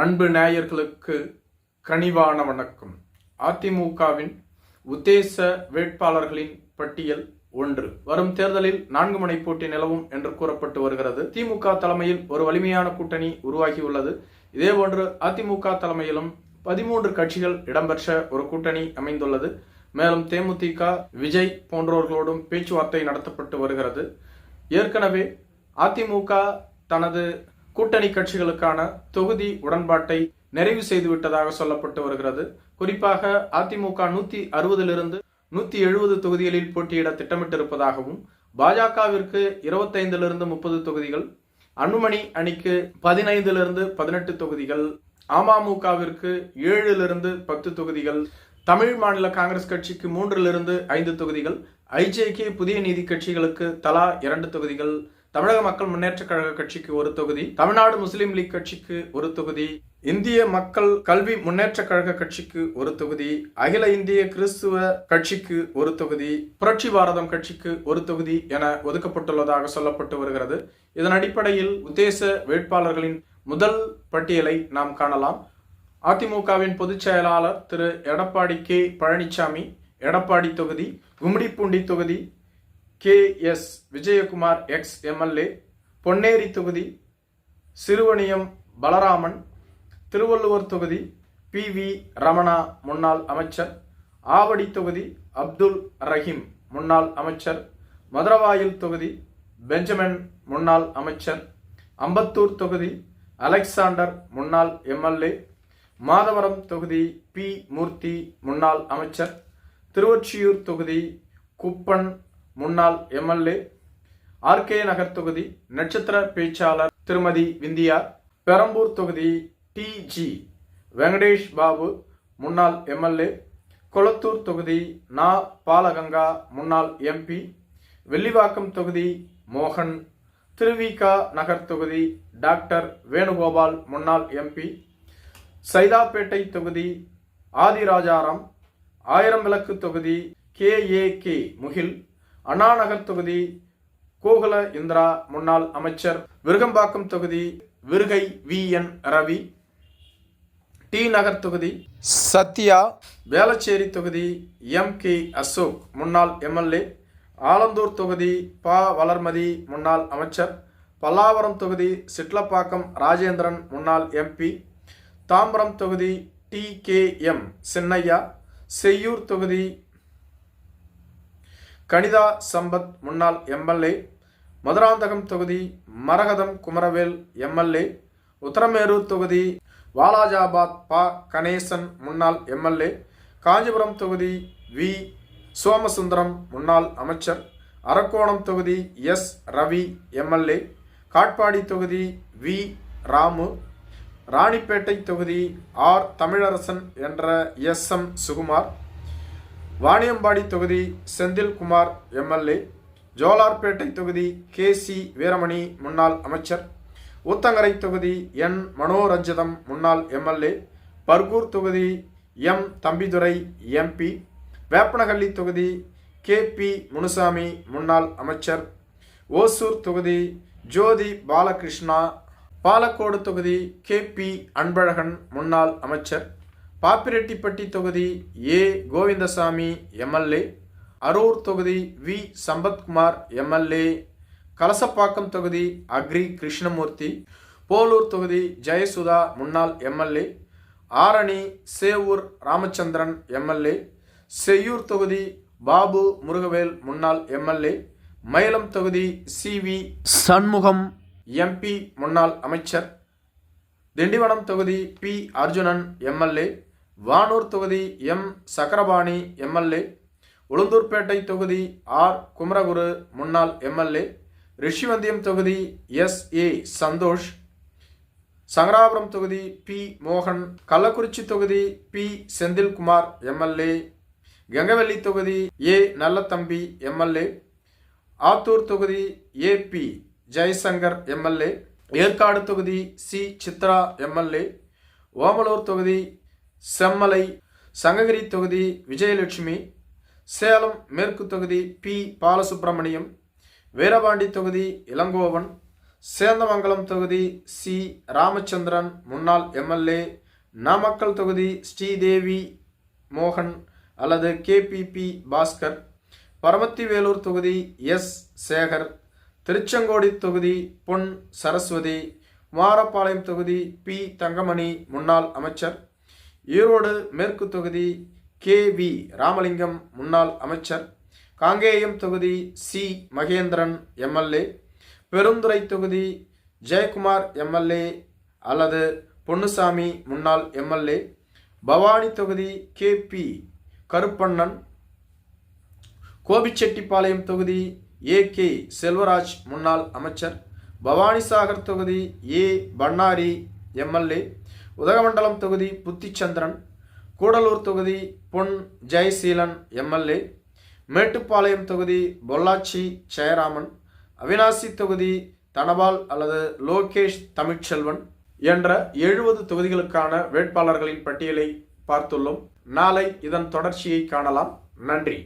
அன்பு நேயர்களுக்கு கனிவான வணக்கம். அதிமுகவின் உத்தேச வேட்பாளர்களின் பட்டியல் ஒன்று. வரும் தேர்தலில் நான்கு முனை போட்டி நிலவும் என்று கூறப்பட்டு வருகிறது. திமுக தலைமையில் ஒரு வலிமையான கூட்டணி உருவாகியுள்ளது. இதேபோன்று அதிமுக தலைமையிலும் பதிமூன்று கட்சிகள் இடம்பெற்ற ஒரு கூட்டணி அமைந்துள்ளது. மேலும் தேமுதிக விஜய் போன்றோர்களோடும் பேச்சுவார்த்தை நடத்தப்பட்டு வருகிறது. ஏற்கனவே அதிமுக தனது கூட்டணி கட்சிகளுக்கான தொகுதி உடன்பாட்டை நிறைவு செய்து விட்டதாக சொல்லப்பட்டு வருகிறது. குறிப்பாக அதிமுக நூத்தி அறுபதிலிருந்து நூத்தி எழுபது தொகுதிகளில் போட்டியிட திட்டமிட்டிருப்பதாகவும் பாஜகவிற்கு இருபத்தைந்திலிருந்து முப்பது தொகுதிகள் அன்புமணி அணிக்கு பதினைந்திலிருந்து பதினெட்டு தொகுதிகள் அமமுகவிற்கு ஏழிலிருந்து பத்து தொகுதிகள் தமிழ் மாநில காங்கிரஸ் கட்சிக்கு மூன்றிலிருந்து ஐந்து தொகுதிகள் ஐஜேகே புதிய நீதி கட்சிகளுக்கு தலா இரண்டு தொகுதிகள் தமிழக மக்கள் முன்னேற்ற கழக கட்சிக்கு ஒரு தொகுதி தமிழ்நாடு முஸ்லீம் லீக் கட்சிக்கு ஒரு தொகுதி இந்திய மக்கள் கல்வி முன்னேற்ற கழக கட்சிக்கு ஒரு தொகுதி அகில இந்திய கிறிஸ்துவ கட்சிக்கு ஒரு தொகுதி புரட்சி பாரதம் கட்சிக்கு ஒரு தொகுதி என ஒதுக்கப்பட்டுள்ளதாக சொல்லப்பட்டு வருகிறது. இதன் அடிப்படையில் உத்தேச வேட்பாளர்களின் முதல் பட்டியலை நாம் காணலாம். அதிமுகவின் பொதுச் செயலாளர் திரு எடப்பாடி கே பழனிசாமி எடப்பாடி தொகுதி கும்மிடிப்பூண்டி தொகுதி K S Vijayakumar ex MLA Ponneri தொகுதி சிறுவணியம் பலராமன் திருவள்ளுவர் தொகுதி பி வி ரமணா முன்னாள் அமைச்சர் ஆவடி தொகுதி அப்துல் ரஹீம் முன்னாள் அமைச்சர் மதுரவாயில் தொகுதி பெஞ்சமின் முன்னாள் அமைச்சர் அம்பத்தூர் தொகுதி அலெக்சாண்டர் முன்னாள் எம்எல்ஏ மாதவரம் தொகுதி பி மூர்த்தி முன்னாள் அமைச்சர் திருவொற்றியூர் தொகுதி குப்பன் முன்னாள் எம்எல்ஏ ஆர்கே நகர் தொகுதி நட்சத்திர பேச்சாளர் திருமதி விந்தியா பெரம்பூர் தொகுதி டி ஜி வெங்கடேஷ் பாபு முன்னாள் எம்எல்ஏ கொளத்தூர் தொகுதி நா பாலகங்கா முன்னாள் எம்பி வெள்ளிவாக்கம் தொகுதி மோகன் திருவிகா நகர் தொகுதி டாக்டர் வேணுகோபால் முன்னாள் எம்பி சைதாப்பேட்டை தொகுதி ஆதிராஜாராம் ஆயிரம் விளக்கு தொகுதி K A K Mugil Annanagar தொகுதி கோகுல இந்திரா முன்னாள் அமைச்சர் விருகம்பாக்கம் தொகுதி Virugai V. N. Ravi T. Nagar தொகுதி சத்யா வேளச்சேரி தொகுதி எம். கே. அசோக் முன்னாள் எம்எல்ஏ ஆலந்தூர் தொகுதி ப. வளர்மதி முன்னாள் அமைச்சர் பல்லாவரம் தொகுதி சிட்லப்பாக்கம் ராஜேந்திரன் முன்னாள் எம்பி தாம்பரம் தொகுதி T. K. M. Chinnaiya Cheyyur தொகுதி கனிதா சம்பத் முன்னாள் எம்எல்ஏ மதுராந்தகம் தொகுதி மரகதம் குமரவேல் எம்எல்ஏ உத்தரமேரூர் தொகுதி வாலாஜாபாத் ப. கணேசன் முன்னாள் எம்எல்ஏ காஞ்சிபுரம் தொகுதி வி. சோமசுந்தரம் முன்னாள் அமைச்சர் அரக்கோணம் தொகுதி எஸ். ரவி எம்எல்ஏ காட்பாடி தொகுதி வி. ராமு ராணிப்பேட்டை தொகுதி ஆர். தமிழரசன் என்ற எஸ். எம். சுகுமார் வாணியம்பாடி தொகுதி செந்தில்குமார் எம்எல்ஏ ஜோலார்பேட்டை தொகுதி கே சி வீரமணி முன்னாள் அமைச்சர் ஊத்தங்கரை தொகுதி என் மனோரஞ்சிதம் முன்னாள் எம்எல்ஏ பர்கூர் தொகுதி எம் தம்பிதுரை எம்பி வேப்பனஹள்ளி தொகுதி கே பி முனுசாமி முன்னாள் அமைச்சர் ஓசூர் தொகுதி ஜோதி பாலகிருஷ்ணா பாலக்கோடு தொகுதி கே பி அன்பழகன் முன்னாள் அமைச்சர் பாப்பிரெட்டிப்பட்டி தொகுதி ஏ கோவிந்தசாமி எம்எல்ஏ அரூர் தொகுதி வி சம்பத்குமார் எம்எல்ஏ கலசப்பாக்கம் தொகுதி அக்ரி கிருஷ்ணமூர்த்தி போலூர் தொகுதி ஜெயசுதா முன்னாள் எம்எல்ஏ ஆரணி சேவூர் ராமச்சந்திரன் எம்எல்ஏ செய்யூர் தொகுதி பாபு முருகவேல் முன்னாள் எம்எல்ஏ மயிலம் தொகுதி சி வி சண்முகம் எம்பி முன்னாள் அமைச்சர் திண்டிவனம் தொகுதி பி அர்ஜுனன் எம்எல்ஏ வானூர் தொகுதி எம். சக்கரபாணி எம்எல்ஏ உளுந்தூர்பேட்டை தொகுதி ஆர். குமரகுரு முன்னாள் எம்எல்ஏ ரிஷிவந்தியம் தொகுதி எஸ். ஏ. சந்தோஷ். சங்கராபுரம் தொகுதி பி. மோகன். கள்ளக்குறிச்சி தொகுதி பி. செந்தில்குமார் எம்எல்ஏ கங்கவல்லி தொகுதி ஏ. நல்லத்தம்பி எம்எல்ஏ ஆத்தூர் தொகுதி A. P. Jaishankar MLA Yercaud தொகுதி சி. சித்ரா எம்எல்ஏ ஓமலூர் தொகுதி செம்மலை சங்ககிரி தொகுதி விஜயலட்சுமி சேலம் மேற்கு தொகுதி பி. பாலசுப்பிரமணியம் வீரபாண்டி தொகுதி இளங்கோவன் சேந்தமங்கலம் தொகுதி சி. ராமச்சந்திரன் முன்னாள் எம்எல்ஏ நாமக்கல் தொகுதி ஸ்ரீதேவி மோகன் அல்லது கேபிபி பாஸ்கர் பரமத்தி வேலூர் தொகுதி எஸ். சேகர் திருச்செங்கோடி தொகுதி பொன் சரஸ்வதி மாரப்பாளையம் தொகுதி பி. தங்கமணி முன்னாள் அமைச்சர் ஈரோடு மேற்கு தொகுதி கே வி ராமலிங்கம் முன்னாள் அமைச்சர் காங்கேயம் தொகுதி சி மகேந்திரன் எம்எல்ஏ பெருந்துறை தொகுதி ஜெயக்குமார் எம்எல்ஏ அல்லது பொன்னுசாமி முன்னாள் எம்எல்ஏ பவானி தொகுதி கே பி கருப்பண்ணன் கோபிச்செட்டிப்பாளையம் தொகுதி ஏ கே செல்வராஜ் முன்னாள் அமைச்சர் பவானிசாகர் தொகுதி ஏ பன்னாரி எம்எல்ஏ உதகமண்டலம் தொகுதி புத்திச்சந்திரன் கூடலூர் தொகுதி பொன் ஜெயசீலன் எம்எல்ஏ மேட்டுப்பாளையம் தொகுதி பொள்ளாச்சி ஜெயராமன் அவினாசி தொகுதி தனபால் அல்லது லோகேஷ் தமிழ்ச்செல்வன் என்ற எழுபது தொகுதிகளுக்கான வேட்பாளர்களின் பட்டியலை பார்த்துள்ளோம். நாளை இதன் தொடர்ச்சியை காணலாம். நன்றி.